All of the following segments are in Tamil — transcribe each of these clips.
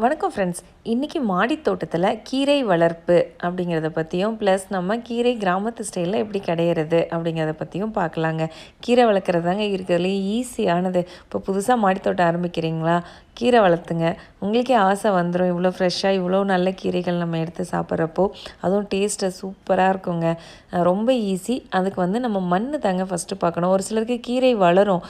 வணக்கம் ஃப்ரெண்ட்ஸ் இன்றைக்கி மாடி தோட்டத்தில் கீரை வளர்ப்பு அப்படிங்கிறத பற்றியும் ப்ளஸ் நம்ம கீரை கிராமத்து ஸ்டைலில் எப்படி கிடையிறது அப்படிங்கிறத பற்றியும் பார்க்கலாங்க. கீரை வளர்க்குறது தாங்க இருக்கிறதுலே ஈஸியானது இப்போ புதுசாக மாடித்தோட்டம் ஆரம்பிக்கிறீங்களா? கீரை வளர்த்துங்க. உங்களுக்கே ஆசை வந்துடும் இவ்வளோ ஃப்ரெஷ்ஷாக இவ்வளோ நல்ல கீரைகள் நம்ம எடுத்து சாப்பிட்றப்போ அதுவும் டேஸ்ட்டை சூப்பராக இருக்குங்க. ரொம்ப ஈஸி அதுக்கு வந்து நம்ம மண் தாங்க ஃபஸ்ட்டு பார்க்கணும். ஒரு சிலருக்கு கீரை வளரும்.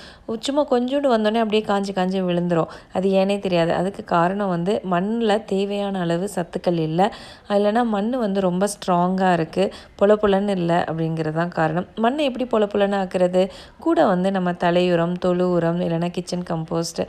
சும்மா கொஞ்சோண்டு வந்தோடனே அப்படியே காஞ்சி காஞ்சி விழுந்துடும் அது ஏனே தெரியாது. அதுக்கு காரணம் வந்து மண்ணில் தேவையான அளவு சத்துக்கள் இல்லை. இல்லைனா மண் வந்து ரொம்ப ஸ்ட்ராங்காக இருக்குது பொல புலன்னு இல்லை அப்படிங்கிறது தான் காரணம். மண்ணை எப்படி பொல புலன்னு ஆக்குறது? கூட வந்து நம்ம தலையுரம் தொழு உரம் இல்லைனா கிச்சன் கம்போஸ்ட்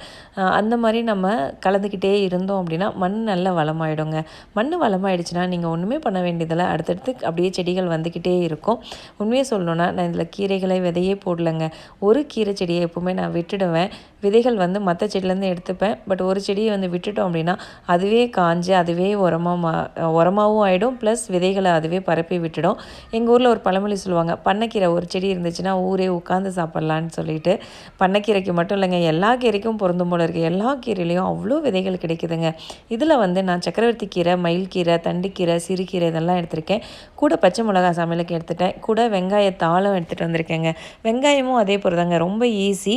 அந்த மாதிரி நம்ம கலந்துக்கிட்டே இருந்தோம் அப்படின்னா மண் நல்ல வளமாயிடுங்க. மண் வளமாயிடுச்சுன்னா நீங்கள் ஒன்றுமே பண்ண வேண்டியதில்லை. அடுத்தடுத்து அப்படியே செடிகள் வந்துக்கிட்டே இருக்கும். உண்மையை சொல்லணுன்னா நான் இதில் கீரைகளை விதையே போடலைங்க. ஒரு கீரை செடியை எப்போவுமே நான் விட்டுடுவேன். விதைகள் வந்து மற்ற செடியிலேருந்து எடுத்துப்பேன். பட் ஒரு செடியை வந்து விட்டுட்டோம் அப்படின்னா அதுவே காஞ்சு அதுவே உரமாக மா உரமாகவும் ஆகிடும் ப்ளஸ் விதைகளை அதுவே பரப்பி விட்டுடும். எங்கள் ஊரில் ஒரு பழமொழி சொல்லுவாங்க பண்ணைக்கீரை ஒரு செடி இருந்துச்சுன்னா ஊரே உட்காந்து சாப்பிட்லான்னு சொல்லிட்டு. பண்ணைக்கீரைக்கு மட்டும் இல்லைங்க எல்லா கீரைக்கும் பொருந்தும் போல இருக்குது எல்லா கீரை கீரையிலையும் அவ்வளோ விதைகள் கிடைக்குதுங்க. இதில் வந்து நான் சக்கரவர்த்தி கீரை மயில் கீரை தண்டுக்கீரை சிறுகீரை இதெல்லாம் எடுத்திருக்கேன். கூட பச்சை மிளகா சமையலுக்கு எடுத்துட்டேன். கூட வெங்காயத்தாளும் எடுத்துகிட்டு வந்திருக்கேங்க. வெங்காயமும் அதே போல் தாங்க. ரொம்ப ஈஸி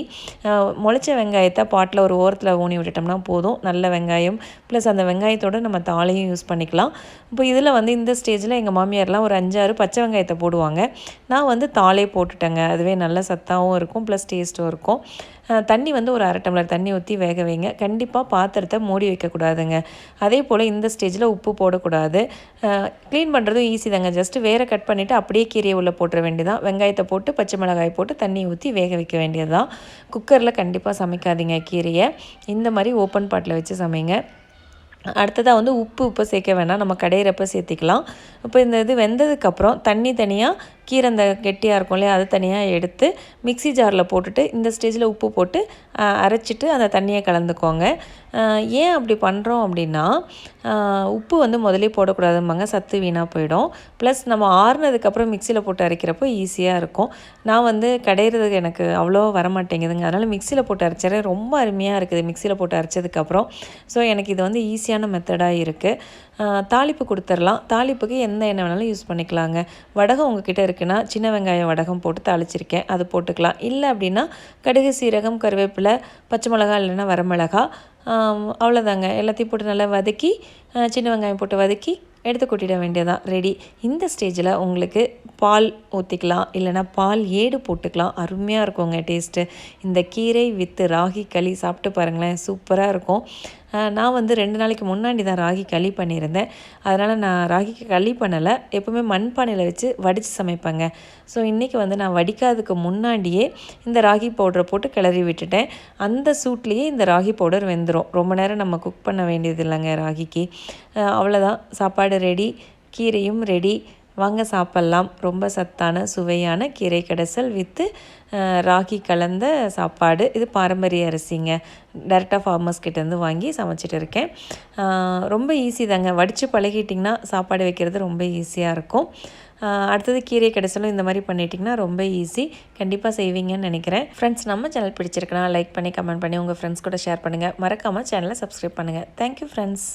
முளைச்ச வெங்காயத்தை பாட்டில் ஒரு ஓரத்தில் ஊனி விட்டுட்டோம்னா போதும். நல்ல வெங்காயம். ப்ளஸ் அந்த வெங்காயத்தோடு நம்ம தாளையும் யூஸ் பண்ணிக்கலாம். இப்போ இதில் வந்து இந்த ஸ்டேஜில் எங்கள் மாமியார்லாம் ஒரு அஞ்சாறு பச்சை வெங்காயத்தை போடுவாங்க. நான் வந்து தாளே போட்டுட்டேங்க. அதுவே நல்ல சத்தாகவும் இருக்கும் ப்ளஸ் டேஸ்ட்டும் இருக்கும். தண்ணி வந்து ஒரு அரை டம்ளர் தண்ணி ஊற்றி வேக வைங்க. கண்டிப்பாக பாத்திரத்தை மூடி வைக்கக்கூடாதுங்க அதே போல் இந்த ஸ்டேஜில் உப்பு போடக்கூடாது. க்ளீன் பண்ணுறதும் ஈஸி தாங்க. ஜஸ்ட்டு வேற கட் பண்ணிவிட்டு அப்படியே கீரையை உள்ளே போட்டுற வேண்டியதான் வெங்காயத்தை போட்டு பச்சை மிளகாய் போட்டு தண்ணி ஊற்றி வேக வைக்க வேண்டியது தான் குக்கரில் கண்டிப்பாக சமைக்காதீங்க கீரையை. இந்த மாதிரி ஓப்பன் பாட்டில் வச்சு சமைங்க. அடுத்ததாக வந்து உப்பு உப்பு சேர்க்க வேணாம். நம்ம கடையிறப்ப சேர்த்திக்கலாம். இப்போ இந்த இது வெந்ததுக்கப்புறம் தண்ணி தனியாக கீரை அந்த கெட்டியாக இருக்கும் இல்லையா அது தனியாக எடுத்து மிக்சி ஜாரில் போட்டுட்டு இந்த ஸ்டேஜில் உப்பு போட்டு அரைச்சிட்டு அந்த தண்ணியை கலந்துக்கோங்க. ஏன் அப்படி பண்ணுறோம் அப்படின்னா உப்பு வந்து முதலே போடக்கூடாதும்பாங்க சத்து வீணாக போயிடும். ப்ளஸ் நம்ம ஆறுனதுக்கப்புறம் மிக்சியில் போட்டு அரைக்கிறப்போ ஈஸியாக இருக்கும். நான் வந்து கடையிறதுக்கு எனக்கு அவ்வளோ வரமாட்டேங்குதுங்க. அதனால் மிக்சியில் போட்டு அரைச்சிறேன் ரொம்ப அருமையாக இருக்குது மிக்சியில் போட்டு அரைச்சதுக்கப்புறம் ஸோ எனக்கு இது வந்து ஈஸியான மெத்தடாக இருக்குது தாளிப்பு கொடுத்துர்லாம். தாளிப்புக்கு எந்த எண்ணெய் வேணாலும் யூஸ் பண்ணிக்கலாங்க. வடகம் உங்ககிட்ட இருக்குன்னா சின்ன வெங்காயம் வடகம் போட்டு தாளிச்சிருக்கேன். அது போட்டுக்கலாம். இல்லை அப்படின்னா கடுகு சீரகம் கருவேப்பிலை பச்சை மிளகா இல்லைன்னா வரமிளகா அவ்வளோதாங்க எல்லாத்தையும் போட்டு நல்லா வதக்கி சின்ன வெங்காயம் போட்டு வதக்கி எடுத்து கொட்டிட வேண்டியதான் ரெடி இந்த ஸ்டேஜில் உங்களுக்கு பால் ஊற்றிக்கலாம் இல்லைனா பால் ஏடு போட்டுக்கலாம். அருமையாக இருக்குங்க டேஸ்ட்டு இந்த கீரை வித்து ராகி களி சாப்பிட்டு பாருங்களேன் சூப்பராக இருக்கும். நான் வந்து ரெண்டு நாளைக்கு முன்னாடி தான் ராகி களி பண்ணியிருந்தேன். அதனால் நான் ராகிக்கு களி பண்ணலை. எப்போவுமே மண்பானையில் வச்சு வடித்து சமைப்பேங்க. ஸோ இன்றைக்கி வந்து நான் வடிக்காததுக்கு முன்னாடியே இந்த ராகி பவுடரை போட்டு கிளறி விட்டுட்டேன். அந்த சூட்லேயே இந்த ராகி பவுடர் வெந்துடும் ரொம்ப நேரம் நம்ம குக் பண்ண வேண்டியது இல்லைங்க ராகிக்கு. அவ்வளோதான் சாப்பாடு ரெடி கீரையும் ரெடி வாங்க சாப்பிட்லாம். ரொம்ப சத்தான சுவையான கீரை கடைசல் வித்து ராகி கலந்த சாப்பாடு. இது பாரம்பரிய அரிசிங்க. டேரெக்டாக ஃபார்மர்ஸ் கிட்டேருந்து வாங்கி சமைச்சிட்டு இருக்கேன். ரொம்ப ஈஸி தாங்க. வடித்து பழகிட்டிங்கன்னா சாப்பாடு வைக்கிறது ரொம்ப ஈஸியாக இருக்கும். அடுத்தது கீரை கடைசலும் இந்த மாதிரி பண்ணிட்டிங்கன்னா ரொம்ப ஈஸி கண்டிப்பாக செய்வீங்கன்னு நினைக்கிறேன். ஃப்ரெண்ட்ஸ் நம்ம சேனல் பிடிச்சிருக்கனா லைக் பண்ணி கமெண்ட் பண்ணி உங்கள் ஃப்ரெண்ட்ஸ் கூட ஷேர் பண்ணுங்கள் மறக்காமல் சேனலை சப்ஸ்கிரைப் பண்ணுங்கள் தேங்க்யூ ஃப்ரெண்ட்ஸ்